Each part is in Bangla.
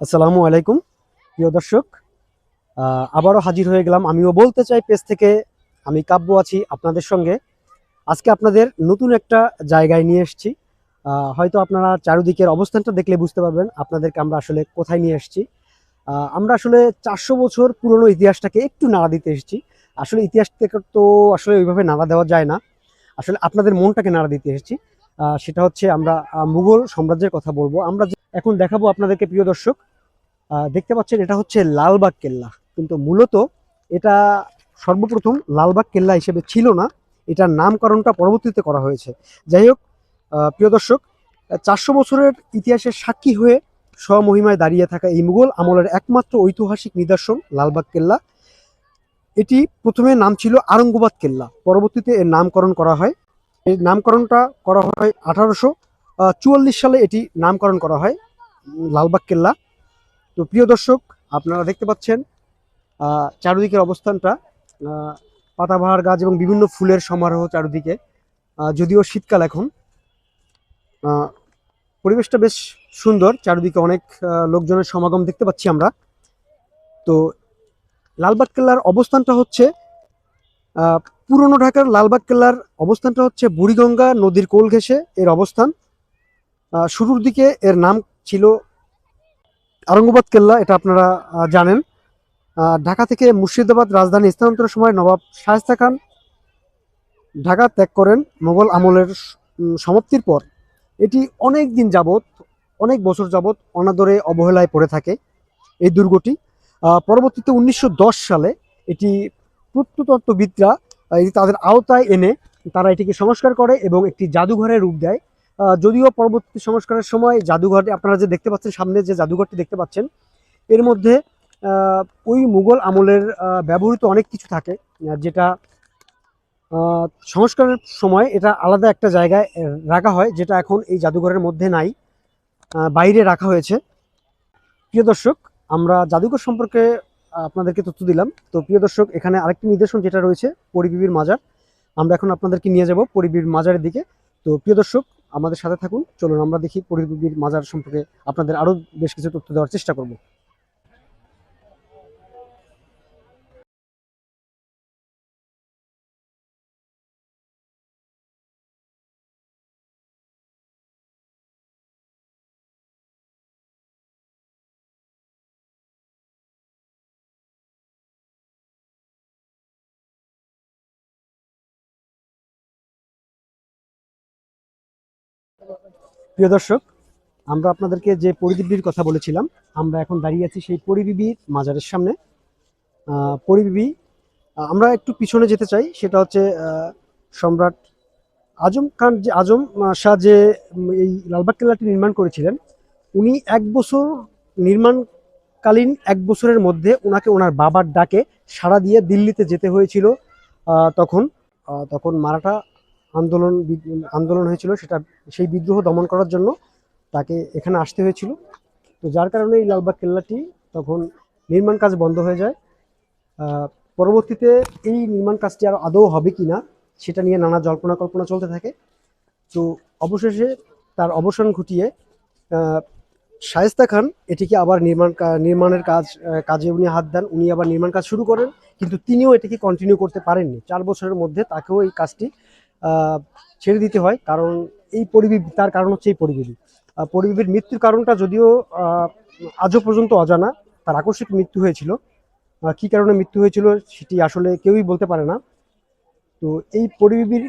আসসালামু আলাইকুম, প্রিয় দর্শক। আবারও হাজির হয়ে গেলাম। আমিও বলতে চাই পেজ থেকে, আমি কাব্য আছি আপনাদের সঙ্গে। আজকে আপনাদের নতুন একটা জায়গায় নিয়ে এসেছি। হয়তো আপনারা চারিদিকের অবস্থানটা দেখলে বুঝতে পারবেন আপনাদেরকে আমরা আসলে কোথায় নিয়ে এসেছি। আমরা আসলে চারশো বছর পুরনো ইতিহাসটাকে একটু নাড়া দিতে এসেছি। আসলে ইতিহাস থেকে তো আসলে ওইভাবে নাড়া দেওয়া যায় না। আসলে আপনাদের মনটাকে নাড়া দিতে এসেছি। সেটা হচ্ছে আমরা মুঘল সাম্রাজ্যের কথা বলব। আমরা এখন দেখাবো আপনাদেরকে, প্রিয় দর্শক দেখতে পাচ্ছেন এটা হচ্ছে লালবাগ কেল্লা। কিন্তু মূলত এটা সর্বপ্রথম লালবাগ কেল্লা হিসেবে ছিল না। এটার নামকরণটা পরবর্তীতে করা হয়েছে। যাই হোক প্রিয় দর্শক, চারশো বছরের ইতিহাসের সাক্ষী হয়ে স্বমহিমায় দাঁড়িয়ে থাকা এই মুঘল আমলের একমাত্র ঐতিহাসিক নিদর্শন লালবাগ কেল্লা। এটি প্রথমে নাম ছিল আরঙ্গবাদ কেল্লা। পরবর্তীতে এর নামকরণ করা হয়। এর নামকরণটা করা হয় আঠারোশো চুয়াল্লিশ সালে এটি নামকরণ করা হয় লালবাগ কেল্লা। তো প্রিয় দর্শক, আপনারা দেখতে পাচ্ছেন চারিদিকের অবস্থানটা পাতাবাহার গাছ এবং বিভিন্ন ফুলের সমারোহ চারিদিকে। যদিও শীতকাল এখন পরিবেশটা বেশ সুন্দর, চারিদিকে অনেক লোকজনের সমাগম দেখতে পাচ্ছি আমরা। তো লালবাগ কেল্লার অবস্থানটা হচ্ছে পুরনো ঢাকার লালবাগ কেল্লার অবস্থানটা হচ্ছে বুড়িগঙ্গা নদীর কোল ঘেঁষে এর অবস্থান। শুরুর দিকে এর নাম ছিল আরঙ্গবাদ কেল্লা, এটা আপনারা জানেন। ঢাকা থেকে মুর্শিদাবাদ রাজধানী স্থানান্তরের সময় নবাব শায়েস্তা খান ঢাকা ত্যাগ করেন মোগল আমলের সমাপ্তির পর। এটি অনেক দিন যাবৎ, অনেক বছর যাবৎ অনাদরে অবহেলায় পড়ে থাকে এই দুর্গটি। পরবর্তীতে উনিশশো দশ সালে এটি প্রত্নতত্ত্ববিদরা এটি তাদের আওতায় এনে তারা এটিকে সংস্কার করে এবং একটি জাদুঘরের রূপ দেয়। যদিও পরবর্তী সংস্কারের সময় জাদুঘরটি আপনারা যে দেখতে পাচ্ছেন, সামনে যে জাদুঘরটি দেখতে পাচ্ছেন, এর মধ্যে ওই মুঘল আমলের ব্যবহৃত অনেক কিছু থাকে যেটা সংস্কারের সময় এটা আলাদা একটা জায়গায় রাখা হয়, যেটা এখন এই জাদুঘরের মধ্যে নাই বাইরে রাখা হয়েছে। প্রিয় দর্শক, আমরা জাদুঘর সম্পর্কে আপনাদেরকে তথ্য দিলাম। তো প্রিয় দর্শক, এখানে আরেকটি নিদর্শন যেটা রয়েছে, পরিবিবির মাজার। আমরা এখন আপনাদেরকে নিয়ে যাব পরিবির মাজারের দিকে। তো প্রিয় দর্শক আমাদের সাথে থাকুন। চলুন, আমরা দেখি পরিবিবির মাজার সম্পর্কে আপনাদের আরও বেশ কিছু তথ্য দেওয়ার চেষ্টা করব। প্রিয় দর্শক, আমরা আপনাদেরকে যে পরিবিবির কথা বলেছিলাম, আমরা এখন দাঁড়িয়ে আছি সেই পরিবিবির মাজারের সামনে। পরিবিবি আমরা একটু পিছনে যেতে চাই, সেটা হচ্ছে সম্রাট আজম খান যে আজম শাহ যে এই লালবাগ কেল্লাটি নির্মাণ করেছিলেন, উনি এক বছর নির্মাণকালীন এক বছরের মধ্যে ওনাকে ওনার বাবার ডাকে সাড়া দিয়ে দিল্লিতে যেতে হয়েছিল তখন তখন মারাঠা আন্দোলন আন্দোলন হয়েছিল, সেটা সেই বিদ্রোহ দমন করার জন্য তাকে এখানে আসতে হয়েছিল। তো যার কারণে এই লালবাগ কেল্লাটি তখন নির্মাণ কাজ বন্ধ হয়ে যায়। পরবর্তীতে এই নির্মাণ কাজটি আর আদৌ হবে কি না সেটা নিয়ে নানা জল্পনা কল্পনা চলতে থাকে। তো অবশেষে তার অবসান ঘটিয়ে শায়েস্তা খান এটিকে আবার নির্মাণ নির্মাণের কাজ কাজে উনি হাত দেন। উনি আবার নির্মাণ কাজ শুরু করেন, কিন্তু তিনিও এটিকে কন্টিনিউ করতে পারেননি। চার বছরের মধ্যে তাকেও এই কাজটি ছেড়ে দিতে হয়। কারণ এই পরিবিবি তার কারণ হচ্ছে এই পরিবিবি আহ, পরিবিবির মৃত্যুর কারণটা যদিও আজও পর্যন্ত অজানা তার আকস্মিক মৃত্যু হয়েছিল। কি কারণে মৃত্যু হয়েছিল সেটি আসলে কেউই বলতে পারে না। তো এই পরিবিবির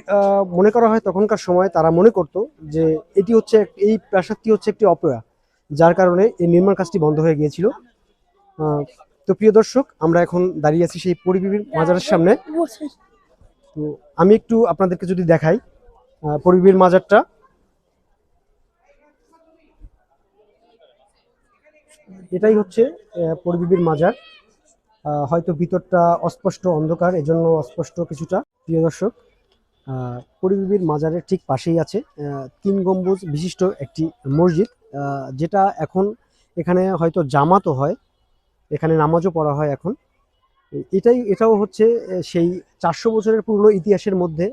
মনে করা হয় তখনকার সময় তারা মনে করত যে এটি হচ্ছে এই প্রাসাদটি হচ্ছে একটি অপয়া যার কারণে এই নির্মাণ কাজটি বন্ধ হয়ে গিয়েছিল। তো প্রিয় দর্শক আমরা এখন দাঁড়িয়ে আছি সেই পরিবিবির মাজারের সামনে। তো আমি একটু আপনাদেরকে যদি দেখাই পরিবির মাজারটা। এটাই হচ্ছে পরিবিবির মাজার। হয়তো ভিতরটা অস্পষ্ট অন্ধকার, এজন্য অস্পষ্ট কিছুটা, প্রিয় দর্শক। পরিবিবির মাজারের ঠিক পাশেই আছে তিন গম্বুজ বিশিষ্ট একটি মসজিদ যেটা এখন এখানে হয়তো জামাতও হয়, এখানে নামাজও পড়া হয় এখন। এটাই, এটাও হচ্ছে সেই চারশো বছরের পুরনো ইতিহাসের মধ্যে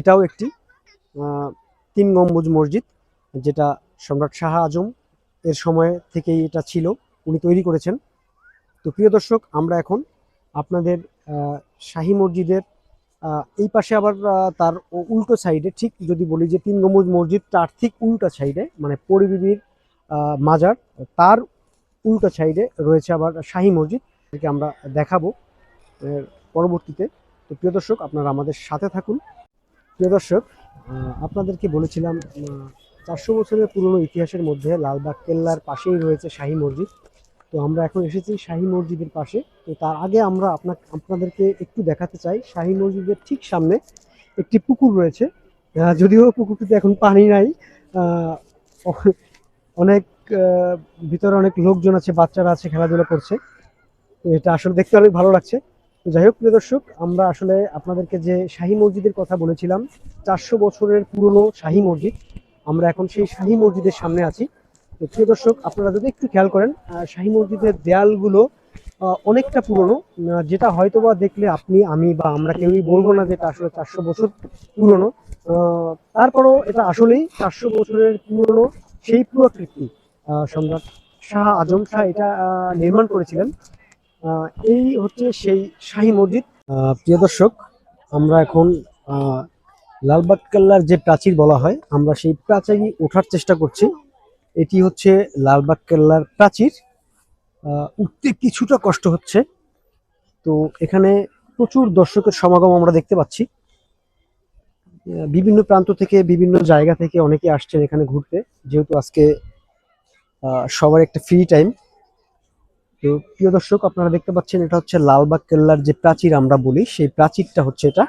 এটাও একটি তিন গম্বুজ মসজিদ, যেটা সম্রাট শাহ আজম এর সময় থেকেই এটা ছিল, উনি তৈরি করেছেন। তো প্রিয় দর্শক, আমরা এখন আপনাদের শাহী মসজিদের এই পাশে আবার তার উল্টো সাইডে, ঠিক যদি বলি যে তিন গম্বুজ মসজিদ তার ঠিক উল্টো সাইডে মানে পরিবিবির মাজার, তার উল্টো সাইডে রয়েছে আবার শাহী মসজিদ। এটাকে আমরা দেখাবো পরবর্তীতে। তো প্রিয় দর্শক, আপনারা আমাদের সাথে থাকুন। প্রিয় দর্শক আপনাদেরকে বলেছিলাম চারশো বছরের পুরনো ইতিহাসের মধ্যে লালবাগ কেল্লার পাশেই রয়েছে শাহী মসজিদ। তো আমরা এখন এসেছি শাহী মসজিদের পাশে। তো তার আগে আমরা আপনার আপনাদেরকে একটু দেখাতে চাই। শাহী মসজিদের ঠিক সামনে একটি পুকুর রয়েছে। যদিও পুকুরটিতে এখন পানি নাই। অনেক ভিতরে অনেক লোকজন আছে, বাচ্চারা আছে, খেলাধুলা করছে। এটা আসলে দেখতে অনেক ভালো লাগছে। যাই হোক প্রিয় দর্শক আমরা আসলে আপনাদেরকে যে শাহী মসজিদের কথা বলেছিলাম চারশো বছরের পুরনো শাহী মসজিদ আমরা এখন সেই শাহী মসজিদের সামনে আছি। তো প্রিয় দর্শক আপনারা যদি একটু খেয়াল করেন শাহী মসজিদের দেয়ালগুলো অনেকটা পুরনো যেটা হয়তোবা দেখলে আপনি আমি বা আমরা কেউই বলব না যে এটা আসলে চারশো বছর পুরনো। তারপরও এটা আসলেই চারশো বছরের পুরনো সেই পুরাকৃতি আহ, সম্রাট শাহ আজম শাহ এটা নির্মাণ করেছিলেন। এই হচ্ছে সেই শাহী মসজিদ। প্রিয় দর্শক, আমরা এখন লালবাগ কেল্লার যে প্রাচীর বলা হয়, আমরা সেই প্রাচীরই ওঠার চেষ্টা করছি। এটি হচ্ছে লালবাগ কেল্লার প্রাচীর। উঠতে কিছুটা কষ্ট হচ্ছে। তো এখানে প্রচুর দর্শকের সমাগম আমরা দেখতে পাচ্ছি। বিভিন্ন প্রান্ত থেকে, বিভিন্ন জায়গা থেকে অনেকে আসছেন এখানে ঘুরতে। যেহেতু আজকে সবার একটা ফ্রি টাইম তো প্রিয় দর্শক, আপনারা দেখতে পাচ্ছেন এটা হচ্ছে লালবাগ কেল্লার যে প্রাচীর আমরা বলি, সেই প্রাচীরটা হচ্ছে এটা।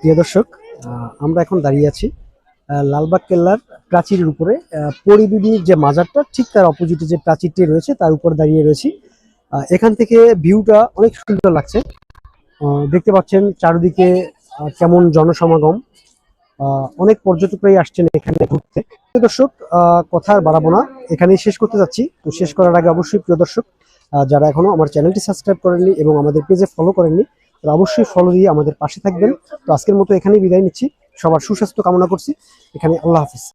প্রিয় দর্শক আমরা এখন দাঁড়িয়ে আছি। লালবাগ কেল্লার প্রাচীরের উপরে পরিবিবির যে মাজারটা, ঠিক তার অপোজিটে যে প্রাচীরটি রয়েছে, তার উপর দাঁড়িয়ে রয়েছি। এখান থেকে ভিউটা অনেক সুন্দর লাগছে। দেখতে পাচ্ছেন চারিদিকে কেমন জনসমাগম। অনেক পর্যটকরাই আসছেন এখানে ঘুরতে। প্রিয় দর্শক কথা আর বাড়াবো না। এখানেই শেষ করতে যাচ্ছি। তো শেষ করার আগে অবশ্যই, প্রিয় দর্শক যারা এখনও আমার চ্যানেলটি সাবস্ক্রাইব করেননি এবং আমাদের পেজে ফলো করেননি, তারা অবশ্যই ফলো দিয়ে আমাদের পাশে থাকবেন। তো আজকের মতো এখানেই বিদায় নিচ্ছি। সবার সুস্বাস্থ্য কামনা করছি। এখানে আল্লাহ হাফিজ।